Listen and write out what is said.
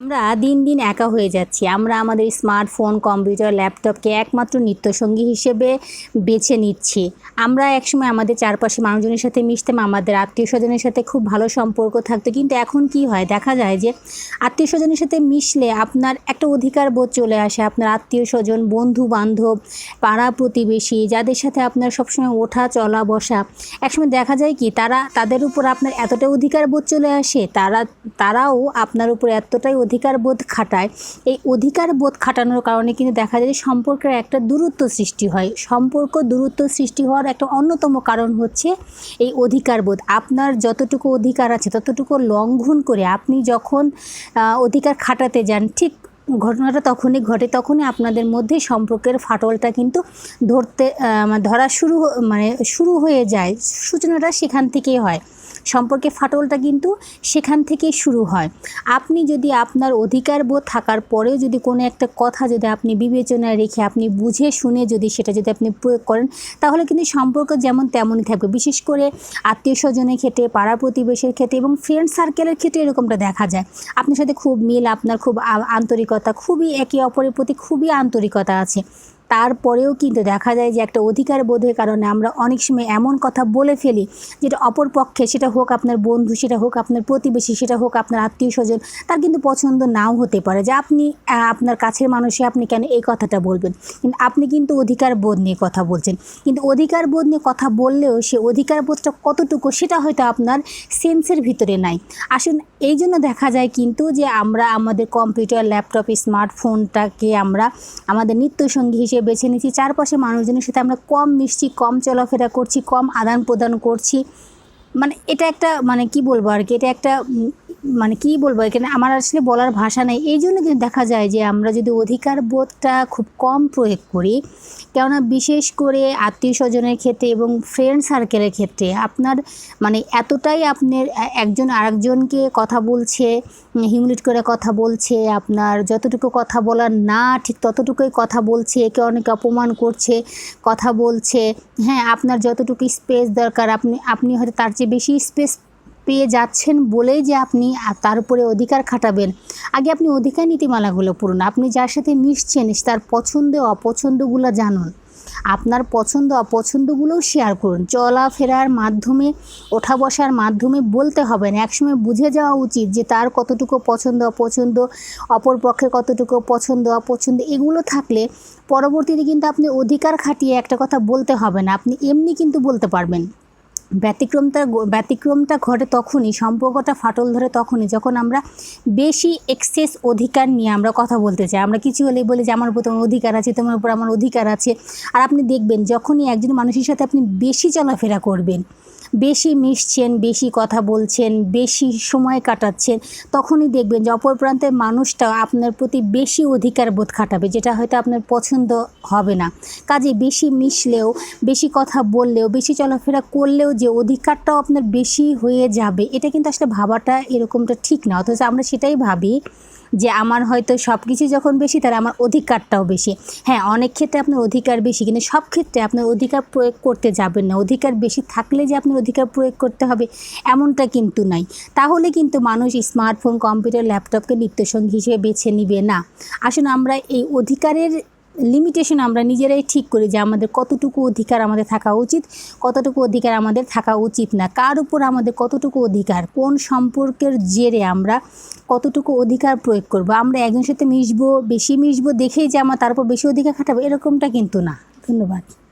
আমরা দিন দিন একা হয়ে যাচ্ছি। আমরা আমাদের স্মার্টফোন, কম্পিউটার, ল্যাপটপকে একমাত্র নিত্যসঙ্গী হিসেবে বেছে নিচ্ছি। আমরা একসময় আমাদের চারপাশে মানুষজনের সাথে মিশতাম, আমাদের আত্মীয় স্বজনের সাথে খুব ভালো সম্পর্ক থাকতো। কিন্তু এখন কি হয়? দেখা যায় যে আত্মীয় স্বজনের সাথে মিশলে আপনার একটা অধিকার বোধ চলে আসে। আপনার আত্মীয় স্বজন বন্ধু বান্ধব পাড়া প্রতিবেশী, যাদের সাথে আপনার সবসময় ওঠা, চলা, বসা, একসময় দেখা যায় কি, তারা, তাদের উপর আপনার এতটা অধিকার বোধ চলে আসে, তারা, তারাও আপনার উপর এতটাই অধিকার বোধ খাটায়। এই অধিকার বোধ খাটানোর কারণে কিন্তু দেখা যায় সম্পর্কের একটা দূরত্ব সৃষ্টি হয়। সম্পর্ক দূরত্ব সৃষ্টি হওয়ার একটা অন্যতম কারণ হচ্ছে এই অধিকার বোধ আপনার যতটুকু অধিকার আছে, ততটুকু লঙ্ঘন করে আপনি যখন অধিকার খাটাতে যান, ঠিক ঘটনাটা তখনই ঘটে, তখনই আপনাদের মধ্যে সম্পর্কের ফাটলটা কিন্তু ধরতে ধরা শুরু মানে শুরু হয়ে যায়। সূচনাটা সেখান থেকেই হয়। সম্পর্কে ফাটলটা কিন্তু সেখান থেকেই শুরু হয়। আপনি যদি আপনার অধিকার বোধ থাকার পরেও যদি কোনো একটা কথা যদি আপনি বিবেচনায় রেখে, আপনি বুঝে শুনে যদি সেটা যদি আপনি প্রয়োগ করেন, তাহলে কিন্তু সম্পর্ক যেমন তেমনই থাকবে। বিশেষ করে আত্মীয় স্বজনের ক্ষেত্রে, পাড়া প্রতিবেশের ক্ষেত্রে এবং ফ্রেন্ড সার্কেলের ক্ষেত্রে এরকমটা দেখা যায়। আপনার সাথে খুব মিল, আপনার খুব আ- আন্তরিকতা খুবই একে অপরের প্রতি খুবই আন্তরিকতা আছে। তারপরেও কিন্তু দেখা যায় যে একটা অধিকার বোধের কারণে আমরা অনেক সময় এমন কথা বলে ফেলি যেটা অপর পক্ষে, সেটা হোক আপনার বন্ধু, সেটা হোক আপনার প্রতিবেশী, সেটা হোক আপনার আত্মীয় স্বজন, তার কিন্তু পছন্দ নাও হতে পারে যে আপনি আপনার কাছের মানুষে আপনি কেন এই কথাটা বলবেন? কিন্তু আপনি কিন্তু অধিকার বোধ নিয়ে কথা বলছেন। কিন্তু অধিকার বোধ নিয়ে কথা বললেও সে অধিকার বোধটা কতটুকু সেটা হয়তো আপনার সেন্সের ভিতরে নাই। আসুন, এই জন্য দেখা যায় কিন্তু যে আমরা আমাদের কম্পিউটার, ল্যাপটপ, স্মার্টফোনটাকে আমরা আমাদের নিত্যসঙ্গী হিসেবে বেছে নিচ্ছি চারপাশে মানুষজনের সাথে আমরা কম মিশছি, কম চলাফেরা করছি, কম আদান প্রদান করছি। মানে এটা একটা মানে কি বলব আর কি, এটা একটা মানে কি বলব, এখানে আমার আসলে বলার ভাষা নেই। এই জন্য কিন্তু দেখা যায় যে আমরা যদি অধিকার বোধটা খুব কম প্রয়োগ করি, কেননা বিশেষ করে আত্মীয় স্বজনের ক্ষেত্রে এবং ফ্রেন্ড সার্কেলের ক্ষেত্রে আপনার মানে এতটাই আপনার একজন আরেকজনকে কথা বলছে হিউমিলেট করে কথা বলছে, আপনার যতটুকু কথা বলার না, ঠিক ততটুকুই কথা বলছে, একে অনেকে অপমান করছে, কথা বলছে। হ্যাঁ আপনার যতটুকু স্পেস দরকার, আপনি আপনি হয়তো তার চেয়ে বেশি স্পেস পেয়ে যাচ্ছেন বলেই যে আপনি তার উপরে অধিকার খাটাবেন। আগে আপনি অধিকার নীতিমালাগুলো পড়ুন। আপনি যার সাথে মিশছেন তার পছন্দ অপছন্দগুলো জানুন। আপনার পছন্দ, অপছন্দগুলোও শেয়ার করুন। চলাফেরার মাধ্যমে, ওঠা বসার মাধ্যমে বলতে হবে না। একসময় বুঝে যাওয়া উচিত যে তার কতটুকু পছন্দ, অপছন্দ, অপর পক্ষের কতটুকু পছন্দ, অপছন্দ, এগুলো থাকলে পরবর্তীতে কিন্তু আপনি অধিকার খাটিয়ে একটা কথা বলতে হবে না। আপনি এমনি কিন্তু বলতে পারবেন। ব্যতিক্রমটা ব্যতিক্রমটা ঘটে তখনই, সম্পর্কটা ফাটল ধরে তখনই যখন আমরা বেশি এক্সেস অধিকার নিয়ে আমরা কথা বলতে চাই। আমরা কিছু হলেই বলি যে, আমার উপর তোমার অধিকার আছে, তোমার উপর আমার অধিকার আছে। আর আপনি দেখবেন যখনই একজন মানুষের সাথে আপনি বেশি চলাফেরা করবেন, বেশি মিশছেন, বেশি কথা বলছেন, বেশি সময় কাটাচ্ছেন, তখনই দেখবেন যে, অপর প্রান্তের মানুষটা আপনার প্রতি বেশি অধিকার বোধ খাটাবে, যেটা হয়তো আপনার পছন্দ হবে না। কাজে বেশি মিশলেও, বেশি কথা বললেও, বেশি চলাফেরা করলেও যে অধিকারটাও আপনার বেশি হয়ে যাবে, এটা কিন্তু আসলে ভাবাটা এরকমটা ঠিক না। অথচ আমরা সেটাই ভাবি যে আমার হয়তো সব কিছু যখন বেশি, তাহলে আমার অধিকারটাও বেশি। হ্যাঁ অনেক ক্ষেত্রে আপনার অধিকার বেশি, কিন্তু সব ক্ষেত্রে আপনার অধিকার প্রয়োগ করতে যাবেন না। অধিকার বেশি থাকলে যে আপনার অধিকার প্রয়োগ করতে হবে, এমনটা কিন্তু নাই। তাহলে কিন্তু মানুষ স্মার্টফোন, কম্পিউটার, ল্যাপটপকে নিত্যসঙ্গী হিসেবে বেছে নিবে না। আসলে আমরা এই অধিকারের লিমিটেশন আমরা নিজেরাই ঠিক করি যে আমাদের কতটুকু অধিকার আমাদের থাকা উচিত, কতটুকু অধিকার আমাদের থাকা উচিত না। কার উপর আমাদের কতটুকু অধিকার, কোন সম্পর্কের জেরে আমরা কতটুকু অধিকার প্রয়োগ করব, আমরা একজনের সাথে মিশবো, বেশি মিশবো, দেখেই যে আমার তারপর বেশি অধিকার খাটাবো, এরকমটা কিন্তু না। ধন্যবাদ।